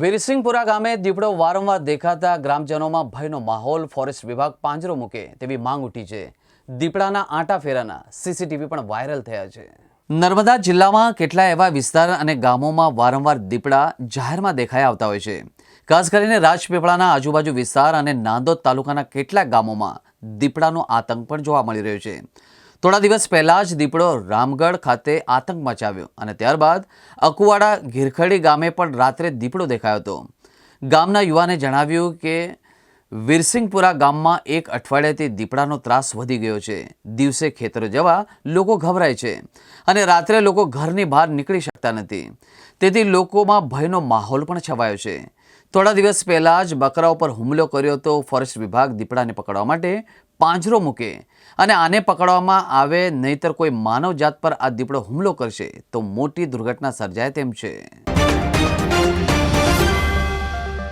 વીરસિંહપુરા ગામે દીપડો વારંવાર દેખાતા ગ્રામજનોમાં ભયનો માહોલ, ફોરેસ્ટ વિભાગ પાંજરો મૂકે તેવી માંગ ઉઠી છે. દીપડાના આંટા ફેરાના સીસીટીવી પણ વાયરલ થયા છે. નર્મદા જિલ્લામાં કેટલા એવા વિસ્તાર અને ગામોમાં વારંવાર દીપડા જાહેરમાં દેખાઈ આવતા હોય છે. ખાસ કરીને રાજપીપળાના આજુબાજુ વિસ્તાર અને નાંદોદ તાલુકાના કેટલાક ગામોમાં દીપડાનો આતંક પણ જોવા મળી રહ્યો છે. થોડા દિવસ પહેલાં જ દીપડો રામગઢ ખાતે આતંક મચાવ્યો અને ત્યારબાદ અકુવાડા ઘીરખડી ગામે પણ રાત્રે દીપડો દેખાયો હતો. ગામના યુવાને જણાવ્યું કે વીરસિંહપુરા ગામમાં એક અઠવાડિયાથી દીપડાનો ત્રાસ વધી ગયો છે. દિવસે ખેતરો જવા લોકો ગભરાય છે અને રાત્રે લોકો ઘરની બહાર નીકળી શકતા નથી. તેથી લોકોમાં ભયનો માહોલ પણ છવાયો છે. થોડા દિવસ પહેલાં જ બકરા ઉપર હુમલો કર્યો તો ફોરેસ્ટ વિભાગ દીપડાને પકડવા માટે પાંજરો મૂકે અને આને પકડવામાં આવે નહીતર કોઈ માનવજાત પર આ દીપડો હુમલો કરશે તો મોટી દુર્ઘટના સર્જાય તેમ છે.